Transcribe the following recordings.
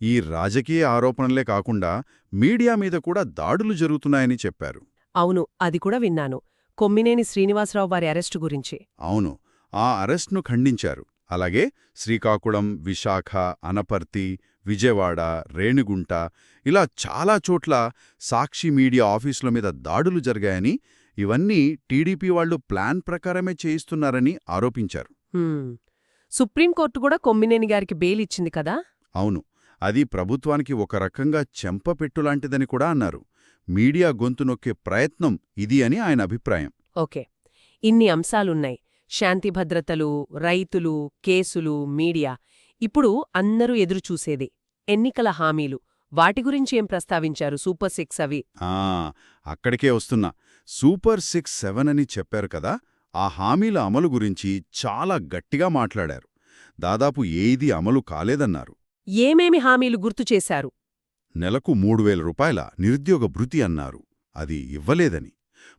ఈ రాజకీయ ఆరోపణలే కాకుండా మీడియా మీద కూడా దాడులు జరుగుతున్నాయని చెప్పారు. అవును అది కూడా విన్నాను. కొమ్మినేని శ్రీనివాసరావు వారి అరెస్టు గురించి. అవును ఆ అరెస్ట్ను ఖండించారు. అలాగే శ్రీకాకుళం విశాఖ అనపర్తి విజయవాడ రేణిగుంట ఇలా చాలా చోట్ల సాక్షి మీడియా ఆఫీసుల మీద దాడులు జరిగాయని ఇవన్నీ టీడీపీ వాళ్ళు ప్లాన్ ప్రకారమే చేయిస్తున్నారని ఆరోపించారు. సుప్రీంకోర్టు కూడా కొమ్మినేని గారికి బెయిల్ ఇచ్చింది కదా? అవును. అది ప్రభుత్వానికి ఒక రకంగా చెంపపెట్టులాంటిదని కూడా అన్నారు. మీడియా గొంతు నొక్కే ప్రయత్నం ఇది అని ఆయన అభిప్రాయం. ఓకే. ఇన్ని అంశాలున్నాయి. శాంతి భద్రతలు రైతులు కేసులు మీడియా. ఇప్పుడు అందరూ ఎదురుచూసేది ఎన్నికల హామీలు. వాటి గురించి ఏం ప్రస్తావించారు? సూపర్ సిక్స్ అవి. ఆ అక్కడికే వస్తున్నా. సూపర్ సిక్స్ సెవెన్ అని చెప్పారు కదా ఆ హామీల అమలు గురించి చాలా గట్టిగా మాట్లాడారు. దాదాపు ఏది అమలు కాలేదన్నారు. ఏమేమి హామీలు గుర్తు చేశారు? నెలకు మూడు వేల రూపాయల నిరుద్యోగ భృతి అన్నారు. అది ఇవ్వలేదని.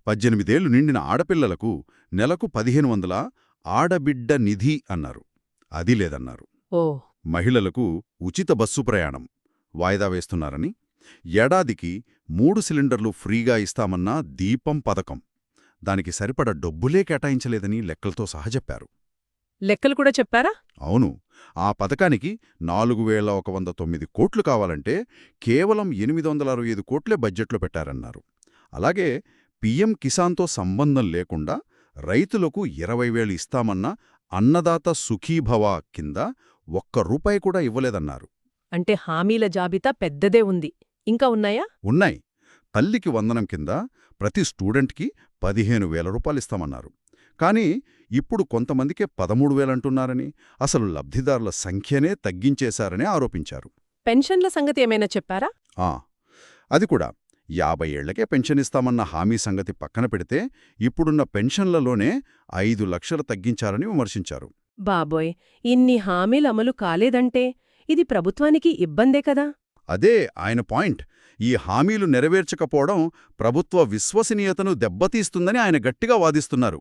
పద్దెనిమిదేళ్ళు నిండిన ఆడపిల్లలకు నెలకు పదిహేను వందల ఆడబిడ్డ నిధి అన్నారు. అది లేదన్నారు. ఓ. మహిళలకు ఉచిత బస్సు ప్రయాణం వాయిదా వేస్తున్నారని ఏడాదికి మూడు సిలిండర్లు ఫ్రీగా ఇస్తామన్న దీపం పథకం. దానికి సరిపడ డబ్బులే కేటాయించలేదని లెక్కలతో సహా చెప్పారు. లెక్కలు కూడా చెప్పారా? అవును. ఆ పథకానికి నాలుగు వేల ఒక వంద తొమ్మిది కోట్లు కావాలంటే కేవలం ఎనిమిది వందల అరవై ఐదు కోట్లే బడ్జెట్లో పెట్టారన్నారు. అలాగే పీఎం కిసాన్తో సంబంధం లేకుండా రైతులకు ఇరవై వేలు ఇస్తామన్న అన్నదాత సుఖీభవ కింద ఒక్క రూపాయి కూడా ఇవ్వలేదన్నారు. అంటే హామీల జాబితా పెద్దదే ఉంది. ఇంకా ఉన్నాయా? ఉన్నాయి. తల్లికి వందనం కింద ప్రతి స్టూడెంట్కి పదిహేను వేల రూపాయలిస్తామన్నారు కానీ ఇప్పుడు కొంతమందికే పదమూడు వేలంటున్నారని అసలు లబ్ధిదారుల సంఖ్యనే తగ్గించేశారని ఆరోపించారు. పెన్షన్ల సంగతి ఏమైనా చెప్పారా? ఆ అది కూడా. యాభై ఏళ్ళకే పెన్షన్ ఇస్తామన్న హామీ సంగతి పక్కన పెడితే ఇప్పుడున్న పెన్షన్లలోనే ఐదు లక్షలు తగ్గించారని విమర్శించారు. బాబోయ్! ఇన్ని హామీలు అమలు కాలేదంటే ఇది ప్రభుత్వానికి ఇబ్బందే కదా? అదే ఆయన పాయింట్. ఈ హామీలు నెరవేర్చకపోవడం ప్రభుత్వ విశ్వసనీయతను దెబ్బతీస్తుందని ఆయన గట్టిగా వాదిస్తున్నారు.